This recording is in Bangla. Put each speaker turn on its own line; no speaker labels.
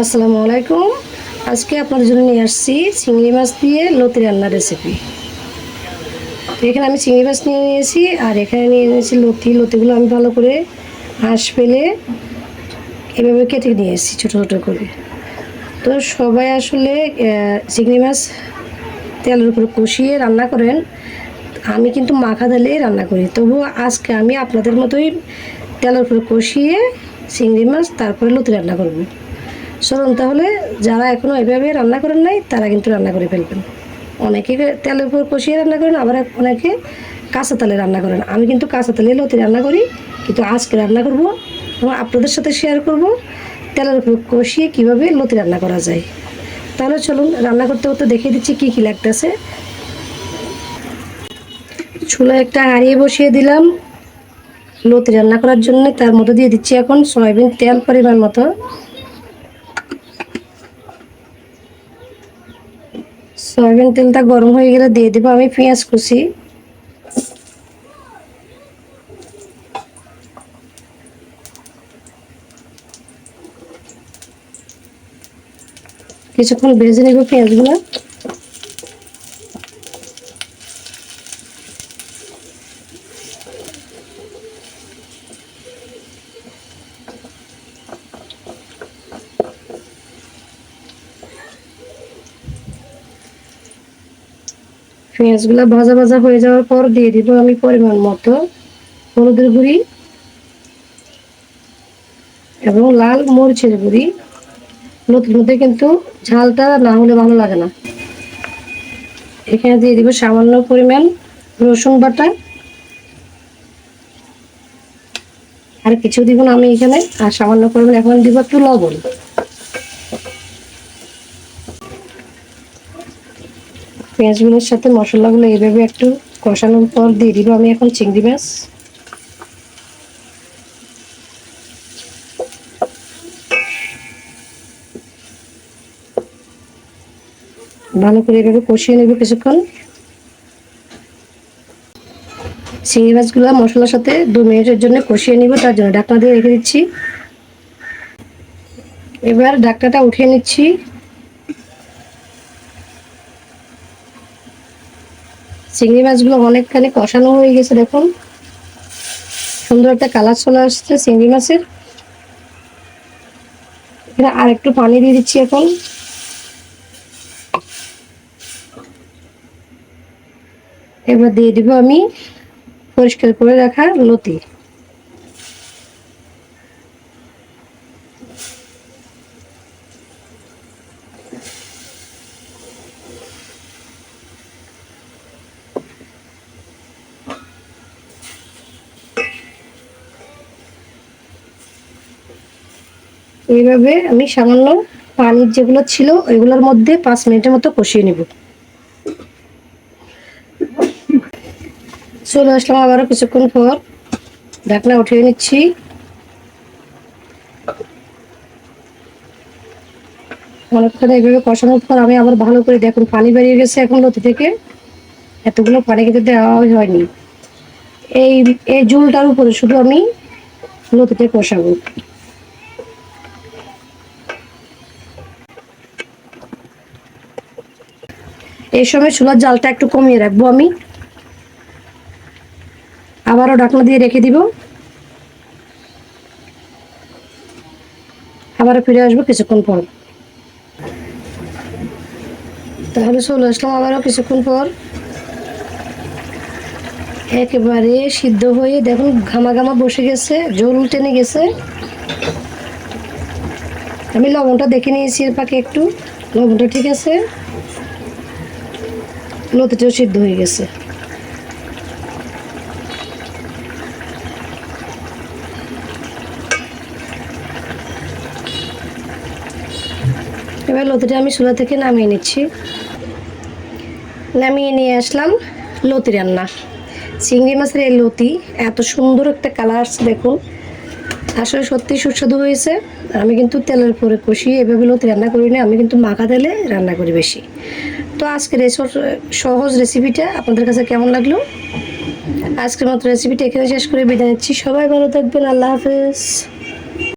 আসসালামু আলাইকুম। আজকে আপনাদের জন্য নিয়ে আসছি চিংড়ি মাছ দিয়ে লতি রান্নার রেসিপি এখানে আমি চিংড়ি মাছ নিয়ে নিয়েছি, আর এখানে নিয়ে নিয়েছি লতি। লতিগুলো আমি ভালো করে হাঁস ফেলে এভাবে কেটে নিয়ে এসেছি ছোটো ছোটো করে। তো সবাই আসলে চিংড়ি মাছ তেলের উপর কষিয়ে রান্না করেন। আমি কিন্তু মাখা তেলেই রান্না করি। তবু আজকে আমি আপনাদের মতোই তেলের উপর কষিয়ে চিংড়ি মাছ, তারপরে লতি রান্না করব। চলুন তাহলে, যারা এখনও এভাবে রান্না করেন নাই, তারা কিন্তু রান্না করে ফেলবেন। অনেকে তেলের উপর কষিয়ে রান্না করেন, আবার অনেকে কাঁচা তালে রান্না করেন। আমি কিন্তু কাঁচা তেলে লতি রান্না করি, কিন্তু আজকে রান্না করব, এবং আপনাদের সাথে শেয়ার করব তেলের উপর কষিয়ে কীভাবে লতি রান্না করা যায়। তাহলে চলুন, রান্না করতে করতে দেখিয়ে দিচ্ছি কী কী লাগতেছে। চুলা একটা হারিয়ে বসিয়ে দিলাম। লতি রান্না করার জন্য তার মধ্যে দিয়ে দিচ্ছি এখন সয়াবিন তেল পরিমাণ মতো। সয়াবিন তেলটা গরম হয়ে গেলে দিয়ে দেবো আমি পেঁয়াজ কুচি। কিছুক্ষণ ভেজে নেব পেঁয়াজগুলো। পেঁয়াজগুলো ভাজা ভাজা হয়ে যাওয়ার পর দিয়ে দিব আমি পরিমাণ মতো হলুদের গুঁড়ি এবং লাল মরিচের গুঁড়ি। নতুন মধ্যে কিন্তু ঝালটা না হলে ভালো লাগে না। এখানে দিয়ে দিব সামান্য পরিমাণ রসুন বাটা। আর কিছু দিব না আমি এখানে, আর সামান্য পরিমাণ এখন দিব একটু লবণ। পেঁয়াজগুলোর সাথে মশলাগুলো এইভাবে একটু কষানোর পর দিয়ে দিব। আমি এখন চিংড়ি মাছ। ভালো করে এভাবে কষিয়ে নেব কিছুক্ষণ। চিংড়ি মাছগুলো মশলার সাথে দু মিনিটের জন্য কষিয়ে নিব, তার জন্য ঢাকনা দিয়ে রেখে দিচ্ছি। এবার ঢাকনাটা উঠিয়ে নিচ্ছি। চিংড়ি মাছগুলো অনেকখানি কষানো হয়ে গেছে, দেখুন। সুন্দর একটা কালার চলে আসছে চিংড়ি মাছের। আর একটু পানি দিয়ে দিচ্ছি এখন। এবার দিয়ে দিব আমি পরিষ্কার করে রাখা লতি। এইভাবে আমি সামান্য পানির যেগুলো ছিল, ওইগুলোর মধ্যে পাঁচ মিনিটের মতো কষিয়ে নেব। চলে আসলাম আবারও কিছুক্ষণ পর। ঢাকনা উঠিয়ে নিচ্ছি। অনেকক্ষণ এইভাবে কষানোর পর আমি আবার ভালো করে দেখুন, পানি বেরিয়ে গেছে এখন লতি থেকে। এতগুলো পানি কিন্তু দেওয়া হয়নি। এই এই জুলটার উপরে শুধু আমি লতিতে কষাবো। এই সময় চুলার জালটা একটু কমিয়ে রাখব আমি। আবারও ঢাকনা দিয়ে রেখে দিব। আবারও ফিরে আসব কিছুক্ষণ পর। তাহলে চলে আসলাম আবারও কিছুক্ষণ পর। একেবারে সিদ্ধ হয়ে দেখুন ঘামা ঘামা বসে গেছে, জল টেনে গেছে। আমি লবণটা দেখে নিয়েছি এর পাকে একটু। লবণটা ঠিক আছে। লতিটাও সিদ্ধ হয়ে গেছে। এবার লতিটা আমি চুলা থেকে নামিয়ে নিচ্ছি। নামিয়ে নিয়ে আসলাম লতি রান্না। চিংড়ি মাছের এই লতি, এত সুন্দর একটা কালার আসছে দেখুন। আসলে সত্যি সুস্বাদু হয়েছে। আমি কিন্তু তেলের উপরে কষিয়ে এভাবে লতি রান্না করি না, আমি কিন্তু মাখা তেলে রান্না করি বেশি। তো আজকে এই সহজ রেসিপিটা আপনাদের কাছে কেমন লাগল? আজকের মতো রেসিপিটা এখানে শেষ করে বিদায় নিচ্ছি। সবাই ভালো থাকবেন। আল্লাহ হাফেজ।